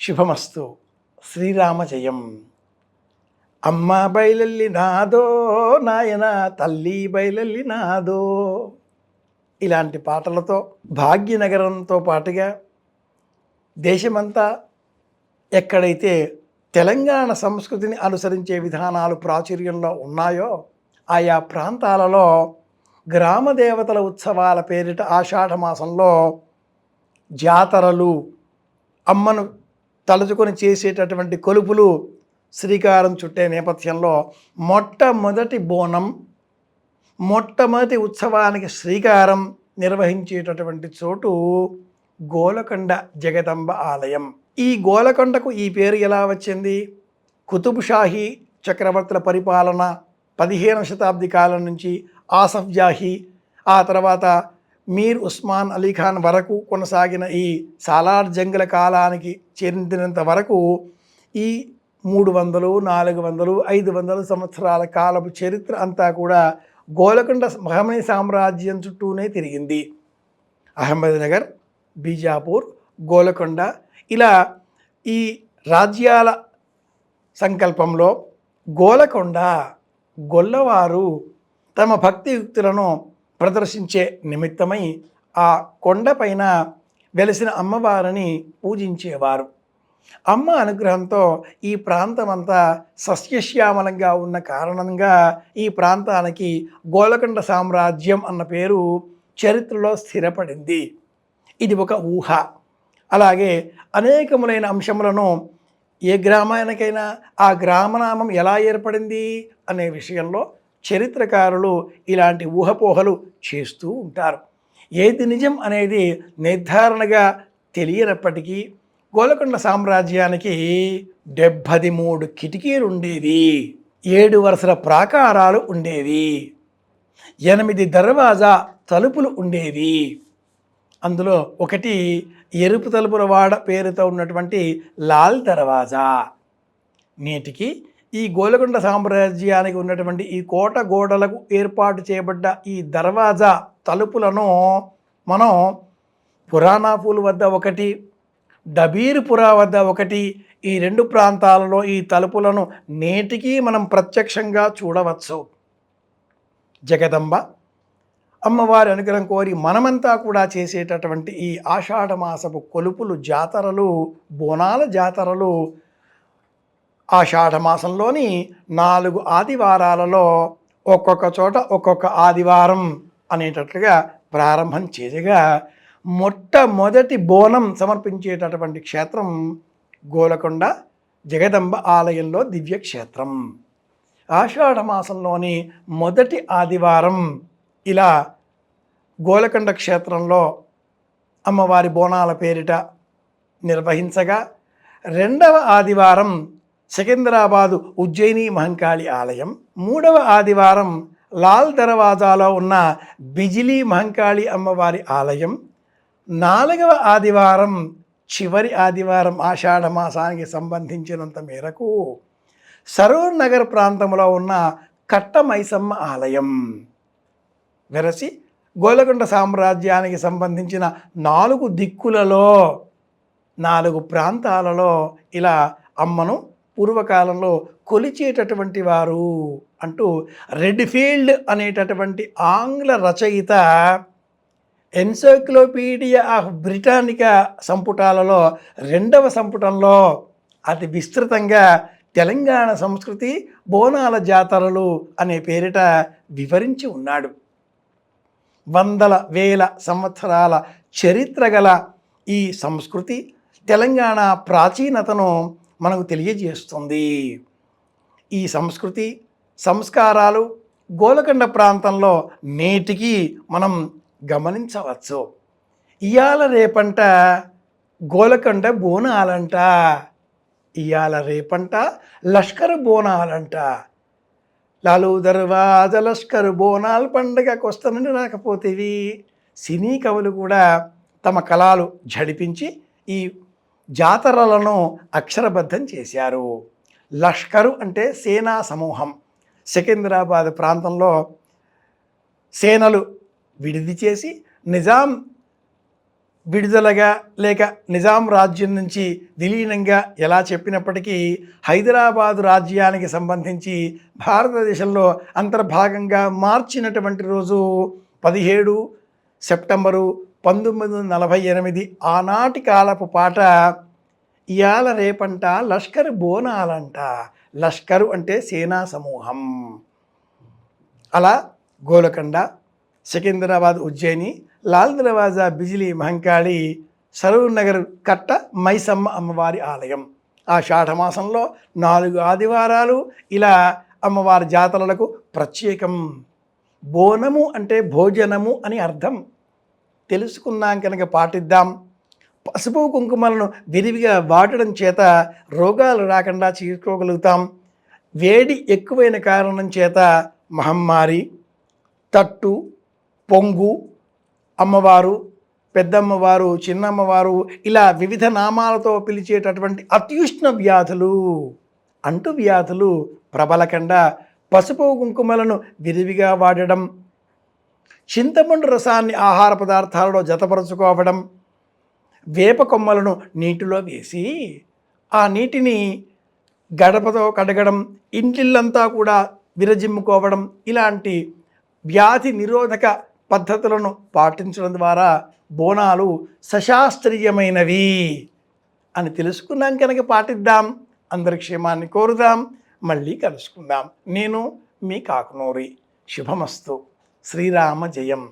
శుభమస్తు. శ్రీరామ జయం అమ్మ బయలల్లి నాదో నాయన తల్లి బయలల్లి నాదో. ఇలాంటి పాటలతో భాగ్యనగరంతో పాటుగా దేశమంతా ఎక్కడైతే తెలంగాణ సంస్కృతిని అనుసరించే విధానాలు ప్రాచుర్యంలో ఉన్నాయో ఆయా ప్రాంతాలలో గ్రామ దేవతల ఉత్సవాల పేరిట ఆషాఢ మాసంలో జాతరలు అమ్మను తలుచుకొని చేసేటటువంటి కొలుపులు శ్రీకారం చుట్టే నేపథ్యంలో మొట్టమొదటి బోనం మొట్టమొదటి ఉత్సవానికి శ్రీకారం నిర్వహించేటటువంటి చోటు గోలకొండ జగదంబ ఆలయం. ఈ గోలకొండకు ఈ పేరు ఎలా వచ్చింది? కుతుబ్ షాహీ చక్రవర్తుల పరిపాలన పదిహేనవ శతాబ్ది కాలం నుంచి ఆసఫ్ జాహీ ఆ తర్వాత మీర్ ఉస్మాన్ అలీఖాన్ వరకు కొనసాగిన ఈ సాలార్ జంగుల కాలానికి చెందినంత వరకు ఈ మూడు వందలు నాలుగు వందలు ఐదు వందల సంవత్సరాల కాలపు చరిత్ర అంతా కూడా గోలకొండ మహమనీ సామ్రాజ్యం చుట్టూనే తిరిగింది. అహ్మద్నగర్ బీజాపూర్ గోలకొండ ఇలా ఈ రాజ్యాల సంకల్పంలో గోలకొండ గొల్లవారు తమ భక్తియుక్తులను ప్రదర్శించే నిమిత్తమై ఆ కొండపైన వెలిసిన అమ్మవారిని పూజించేవారు. అమ్మ అనుగ్రహంతో ఈ ప్రాంతమంతా సస్యశ్యామలంగా ఉన్న కారణంగా ఈ ప్రాంతానికి గోలకొండ సామ్రాజ్యం అన్న పేరు చరిత్రలో స్థిరపడింది. ఇది ఒక ఊహ. అలాగే అనేకములైన అంశములను ఏ గ్రామానికైనా ఆ గ్రామనామం ఎలా ఏర్పడింది అనే విషయంలో చరిత్రకారులు ఇలాంటి ఊహపోహలు చేస్తూ ఉంటారు. ఏది నిజం అనేది నిర్ధారణగా తెలియనప్పటికీ గోలకొండ సామ్రాజ్యానికి డెబ్బది మూడు కిటికీలు ఉండేవి ఏడు వరుసల ప్రాకారాలు ఉండేవి ఎనిమిది దర్వాజా తలుపులు ఉండేవి అందులో ఒకటి ఎరుపు తలుపుల వాడ పేరుతో ఉన్నటువంటి లాల్ దర్వాజా నేటికి ఈ గోలకొండ సామ్రాజ్యానికి ఉన్నటువంటి ఈ కోట గోడలకు ఏర్పాటు చేయబడ్డ ఈ దర్వాజా తలుపులను మనం పురాణాపూల్ వద్ద ఒకటి డబీర్పురా వద్ద ఒకటి ఈ రెండు ప్రాంతాలలో ఈ తలుపులను నేటికి మనం ప్రత్యక్షంగా చూడవచ్చు. జగదంబ అమ్మవారి అనుగ్రహం కోరి మనమంతా కూడా చేసేటటువంటి ఈ ఆషాఢ మాసపు కొలుపులు జాతరలు బోనాల జాతరలు ఆషాఢ మాసంలోని నాలుగు ఆదివారాలలో ఒక్కొక్క చోట ఒక్కొక్క ఆదివారం అనేటట్లుగా ప్రారంభం చేయగా మొట్టమొదటి బోనం సమర్పించేటటువంటి క్షేత్రం గోలకొండ జగదంబ ఆలయంలో దివ్యక్షేత్రం. ఆషాఢ మాసంలోని మొదటి ఆదివారం ఇలా గోలకొండ క్షేత్రంలో అమ్మవారి బోనాల పేరిట నిర్వహించగా రెండవ ఆదివారం సికింద్రాబాదు ఉజ్జయిని మహంకాళి ఆలయం. మూడవ ఆదివారం లాల్ దర్వాజాలో ఉన్న బిజిలీ మహంకాళి అమ్మవారి ఆలయం. నాలుగవ ఆదివారం చివరి ఆదివారం ఆషాఢ మాసానికి సంబంధించినంత మేరకు సరూర్ నగర్ ప్రాంతంలో ఉన్న కట్టమైసమ్మ ఆలయం. వెరసి గోలకొండ సామ్రాజ్యానికి సంబంధించిన నాలుగు దిక్కులలో నాలుగు ప్రాంతాలలో ఇలా అమ్మను పూర్వకాలంలో కొలిచేటటువంటి వారు అంటూ రెడ్ఫీల్డ్ అనేటటువంటి ఆంగ్ల రచయిత ఎన్సైక్లోపీడియా ఆఫ్ బ్రిటానికా సంపుటాలలో రెండవ సంపుటంలో అతి విస్తృతంగా తెలంగాణ సంస్కృతి బోనాల జాతరలు అనే పేరిట వివరించి ఉన్నాడు. వందల వేల సంవత్సరాల చరిత్ర గల ఈ సంస్కృతి తెలంగాణ ప్రాచీనతను మనకు తెలియజేస్తుంది. ఈ సంస్కృతి సంస్కారాలు గోలకొండ ప్రాంతంలో నేటికి మనం గమనించవచ్చు. ఇయాల రేపంట గోలకొండ బోనాలంట. ఇయాల రేపంట లష్కర్ బోనాలంట. లాలు దర్వాజ లష్కర్ బోనాల్ పండగకు వస్తానని రాకపోతేవి సినీ కవులు కూడా తమ కళలు జడిపించి ఈ జాతరలను అక్షరబద్ధం చేశారు. లష్కరు అంటే సేనా సమూహం. సికింద్రాబాద్ ప్రాంతంలో సేనలు విడిది చేసి నిజాం విడుదలగా లేక నిజాం రాజ్యం నుంచి విలీనంగా ఎలా చెప్పినప్పటికీ హైదరాబాదు రాజ్యానికి సంబంధించి భారతదేశంలో అంతర్భాగంగా మార్చినటువంటి రోజు పదిహేడు సెప్టెంబరు పంతొమ్మిది వందల నలభై ఎనిమిది ఆనాటి కాలపు పాట ఇయాల రేపంట లష్కర్ బోనాలంట. లష్కరు అంటే సేనా సమూహం. అలా గోలకొండ సికింద్రాబాద్ ఉజ్జయిని లాల్ దర్వాజా బిజిలీ మహంకాళి సరూర్ నగర్ కట్ట మైసమ్మ అమ్మవారి ఆలయం. ఆ షాఢమాసంలో నాలుగు ఆదివారాలు ఇలా అమ్మవారి జాతరలకు ప్రత్యేకం. బోనము అంటే భోజనము అని అర్థం. తెలుసుకున్నాం కనుక పాటిద్దాం. పసుపు కుంకుమలను విరివిగా వాడడం చేత రోగాలు రాకుండా చేసుకోగలుగుతాం వేడి ఎక్కువైన కారణం చేత మహమ్మారి తట్టు పొంగు అమ్మవారు పెద్దమ్మవారు చిన్నమ్మవారు ఇలా వివిధ నామాలతో పిలిచేటటువంటి అత్యుష్ణ వ్యాధులు అంటు వ్యాధులు ప్రబలకుండా పసుపు కుంకుమలను విరివిగా వాడడం చింతపండు రసాన్ని ఆహార పదార్థాలలో జతపరుచుకోవడం వేప కొమ్మలను నీటిలో వేసి ఆ నీటిని గడపతో కడగడం ఇంటిల్లంతా కూడా విరజిమ్ముకోవడం ఇలాంటి వ్యాధి నిరోధక పద్ధతులను పాటించడం ద్వారా బోనాలు సశాస్త్రీయమైనవి అని తెలుసుకున్నాం కనుక పాటిద్దాం. అందరి క్షేమాన్ని కోరుదాం. మళ్ళీ కలుసుకుందాం. నేను మీ కాకునూరి. శుభమస్తు. శ్రీరామ జయం.